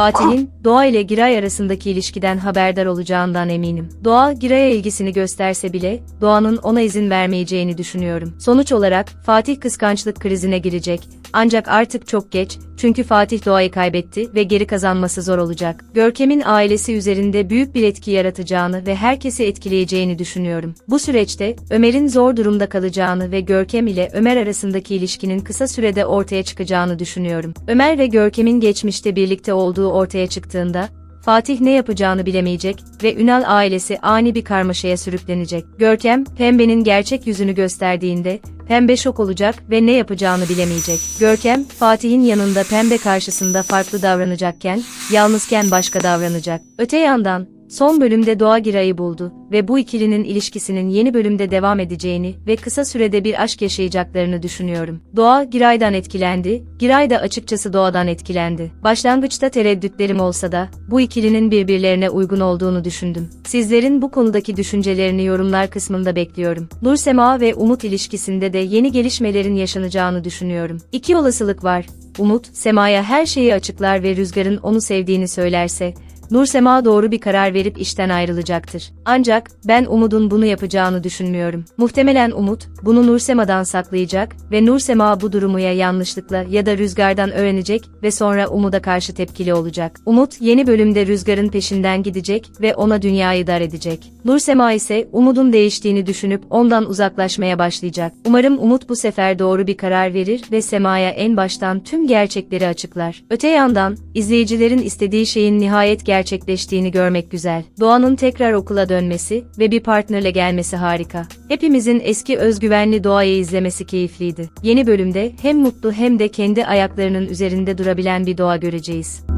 Fatih'in Doğa ile Giray arasındaki ilişkiden haberdar olacağından eminim. Doğa Giray'a ilgisini gösterse bile Doğan'ın ona izin vermeyeceğini düşünüyorum. Sonuç olarak Fatih kıskançlık krizine girecek. Ancak artık çok geç çünkü Fatih Doğa'yı kaybetti ve geri kazanması zor olacak. Görkem'in ailesi üzerinde büyük bir etki yaratacağını ve herkesi etkileyeceğini düşünüyorum. Bu süreçte Ömer'in zor durumda kalacağını ve Görkem ile Ömer arasındaki ilişkinin kısa sürede ortaya çıkacağını düşünüyorum. Ömer ve Görkem'in geçmişte birlikte olduğu ortaya çıktığında Fatih ne yapacağını bilemeyecek ve Ünal ailesi ani bir karmaşaya sürüklenecek. Görkem, Pembe'nin gerçek yüzünü gösterdiğinde, Pembe şok olacak ve ne yapacağını bilemeyecek. Görkem, Fatih'in yanında Pembe karşısında farklı davranacakken, yalnızken başka davranacak. Öte yandan, Son bölümde Doğa Giray'ı buldu ve bu ikilinin ilişkisinin yeni bölümde devam edeceğini ve kısa sürede bir aşk yaşayacaklarını düşünüyorum. Doğa Giray'dan etkilendi, Giray da açıkçası Doğa'dan etkilendi. Başlangıçta tereddütlerim olsa da bu ikilinin birbirlerine uygun olduğunu düşündüm. Sizlerin bu konudaki düşüncelerini yorumlar kısmında bekliyorum. Nur Sema ve Umut ilişkisinde de yeni gelişmelerin yaşanacağını düşünüyorum. İki olasılık var. Umut, Sema'ya her şeyi açıklar ve Rüzgar'ın onu sevdiğini söylerse, Nursema doğru bir karar verip işten ayrılacaktır. Ancak ben Umut'un bunu yapacağını düşünmüyorum. Muhtemelen Umut bunu Nursema'dan saklayacak ve Nursema bu durumu ya yanlışlıkla ya da Rüzgar'dan öğrenecek ve sonra Umut'a karşı tepkili olacak. Umut yeni bölümde Rüzgar'ın peşinden gidecek ve ona dünyayı dar edecek. Nursema ise Umut'un değiştiğini düşünüp ondan uzaklaşmaya başlayacak. Umarım Umut bu sefer doğru bir karar verir ve Sema'ya en baştan tüm gerçekleri açıklar. Öte yandan izleyicilerin istediği şeyin nihayet gerçekleştiğini görmek güzel. Doğan'ın tekrar okula dönmesi ve bir partnerle gelmesi harika. Hepimizin eski özgüvenli Doğa'yı izlemesi keyifliydi. Yeni bölümde hem mutlu hem de kendi ayaklarının üzerinde durabilen bir Doğa göreceğiz.